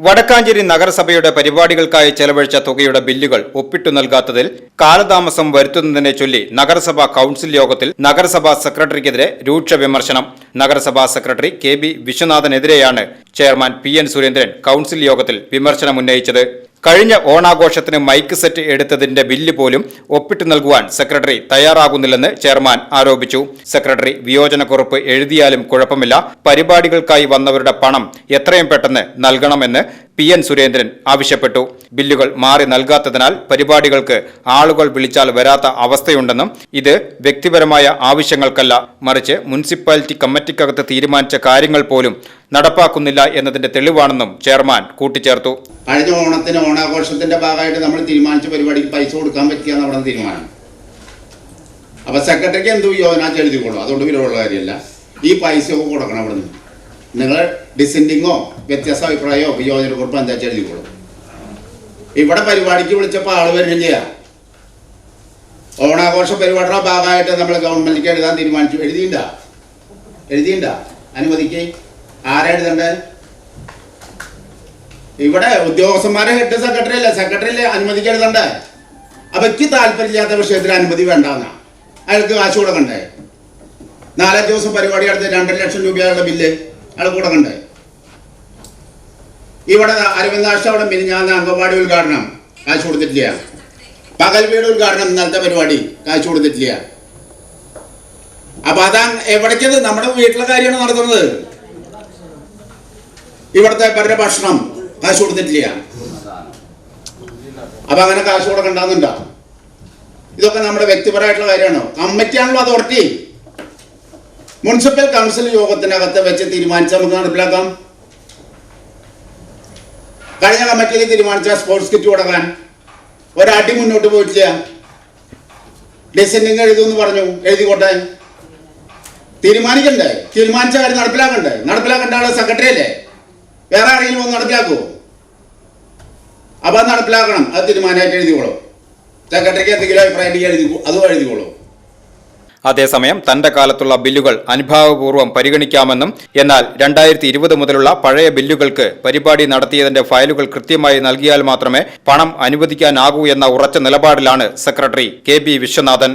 വടക്കാഞ്ചേരി നഗരസഭയുടെ പരിപാടികൾക്കായി ചെലവഴിച്ച തുകയുടെ ബില്ലുകൾ ഒപ്പിട്ടു നൽകാത്തതിൽ കാലതാമസം വരുത്തുന്നതിനെ ചൊല്ലി നഗരസഭാ കൌൺസിൽ യോഗത്തിൽ നഗരസഭാ സെക്രട്ടറിക്കെതിരെ രൂക്ഷ വിമർശനം. നഗരസഭാ secretary K B വിശ്വനാഥനെതിരെയാണ് chairman P N Surendran council യോഗത്തിൽ വിമർശനമുന്നയിച്ചത് കഴിഞ്ഞ ഓണാഘോഷത്തിന് മൈക്ക് സെറ്റ് എടുത്തതിന്റെ ബില്ല് പോലും ഒപ്പിട്ട് നൽകുവാൻ സെക്രട്ടറി തയ്യാറാകുന്നില്ലെന്ന് ചെയർമാൻ ആരോപിച്ചു. സെക്രട്ടറി വിയോജനക്കുറിപ്പ് എഴുതിയാലും കുഴപ്പമില്ല. പരിപാടികൾക്കായി വന്നവരുടെ പണം എത്രയും പെട്ടെന്ന് നൽകണമെന്ന് പി എൻ സുരേന്ദ്രൻ ആവശ്യപ്പെട്ടു. ബില്ലുകൾ മാറി നൽകാത്തതിനാൽ പരിപാടികൾക്ക് ആളുകൾ വിളിച്ചാൽ വരാത്ത അവസ്ഥയുണ്ടെന്നും ഇത് വ്യക്തിപരമായ ആവശ്യങ്ങൾക്കല്ല. മറിച്ച് മുനിസിപ്പാലിറ്റി കമ്മിറ്റിക്കകത്ത് തീരുമാനിച്ച കാര്യങ്ങൾ പോലും നടപ്പാക്കുന്നില്ല എന്നതിന്റെ തെളിവാണെന്നും ചെയർമാൻ കൂട്ടിച്ചേർത്തു. കഴിഞ്ഞ ഓണത്തിന് ഓണാഘോഷത്തിന്റെ ഭാഗമായിട്ട് നമ്മൾ തീരുമാനിച്ച പരിപാടിക്ക് പൈസ കൊടുക്കാൻ പറ്റിയ നമ്മുടെ തീരുമാനം. അപ്പൊ സെക്രട്ടറിക്ക് എന്തോ യോജന എഴുതിക്കോളൂ. അതുകൊണ്ട് വിലയുള്ള കാര്യമല്ല. ഈ പൈസ കൊടുക്കണം അവിടെ നിന്ന് നിങ്ങൾ ഡിസെൻഡിങ്ങോ വ്യത്യസ്ത അഭിപ്രായമോ യോജന കുറിപ്പ് എന്താ എഴുതിക്കോളൂ. ഇവിടെ പരിപാടിക്ക് വിളിച്ചപ്പോൾ ആൾ ചെയ്യാം. ഓണാഘോഷ പരിപാടിയുടെ ഭാഗമായിട്ട് നമ്മൾ ഗവൺമെന്റിലേക്ക് എഴുതാൻ തീരുമാനിച്ചു. എഴുതിയിണ്ട? എഴുതിയിണ്ട? അനുമതിക്ക് ആരാ ഇവിടെ ഉദ്യോഗസ്ഥന്മാരെ ഹെഡ് സെക്രട്ടറി അല്ലേ? സെക്രട്ടറി അല്ലേ അനുമതിക്ക് എഴുതണ്ടേ എനിക്ക് താല്പര്യമില്ലാത്ത വിഷയത്തിൽ അനുമതി വേണ്ടെന്നാ. അയാൾക്ക് കാശ് കൊടുക്കണ്ടേ നാലാം ദിവസം പരിപാടി നടത്തി രണ്ടര ലക്ഷം രൂപയുള്ള ബില്ല് അയാൾ കൊടുക്കണ്ടേ ഇവിടെ അരവിന്ദാക്ഷ അവിടെ മിനിഞ്ഞാന്ന് അംഗൻവാടി ഉദ്ഘാടനം കാശ് കൊടുത്തിട്ടില്ല. പകൽ വീട് ഉദ്ഘാടനം ഇന്നലത്തെ പരിപാടി കാശ് കൊടുത്തിട്ടില്ല. അപ്പൊ അതാ എവിടേക്കത്? നമ്മുടെ വീട്ടിലെ കാര്യമാണ് നടത്തുന്നത്. ഇവിടുത്തെ പരുടെ ഭക്ഷണം കാശ് കൊടുത്തിട്ടില്ല. അപ്പൊ അങ്ങനെ കാശ് കൊടുക്കണ്ടെന്നുണ്ടോ? ഇതൊക്കെ നമ്മുടെ വ്യക്തിപരമായിട്ടുള്ള കാര്യമാണ്? കമ്മിറ്റിയാണല്ലോ അതോറിറ്റി. മുനിസിപ്പൽ കൗൺസിൽ യോഗത്തിനകത്ത് വെച്ച് തീരുമാനിച്ച നമുക്ക് നടപ്പിലാക്കാം. കഴിഞ്ഞ കമ്മിറ്റിയിൽ തീരുമാനിച്ച സ്പോർട്സ് കിറ്റ് കൊടുക്കാൻ. ഒരാട്ടി മുന്നോട്ട് പോയിട്ടില്ല. ഡിസെൻഡിങ് എഴുതുമെന്ന് പറഞ്ഞു. എഴുതിക്കോട്ടെ. തീരുമാനിക്കണ്ടേ? തീരുമാനിച്ച കാര്യം നടപ്പിലാക്കണ്ടേ? നടപ്പിലാക്കേണ്ട ആൾ സെക്രട്ടറി അല്ലേ? വേറെ ആരെങ്കിലും ഒന്ന് നടപ്പിലാക്കുമോ അപ്പൊ അത് നടപ്പിലാക്കണം. അത് തീരുമാനമായിട്ട് എഴുതിക്കോളൂ. സെക്രട്ടറിക്ക് എന്തെങ്കിലും അഭിപ്രായം എഴുതി അതും എഴുതിക്കോളൂ. അതേസമയം തന്റെ കാലത്തുള്ള ബില്ലുകൾ അനുഭാവപൂർവം പരിഗണിക്കാമെന്നും എന്നാൽ രണ്ടായിരത്തി ഇരുപത് മുതലുള്ള പഴയ ബില്ലുകൾക്ക് പരിപാടി നടത്തിയതിന്റെ ഫയലുകൾ കൃത്യമായി നൽകിയാൽ മാത്രമേ പണം അനുവദിക്കാനാകൂ എന്ന ഉറച്ച നിലപാടിലാണ് സെക്രട്ടറി കെ ബി വിശ്വനാഥൻ.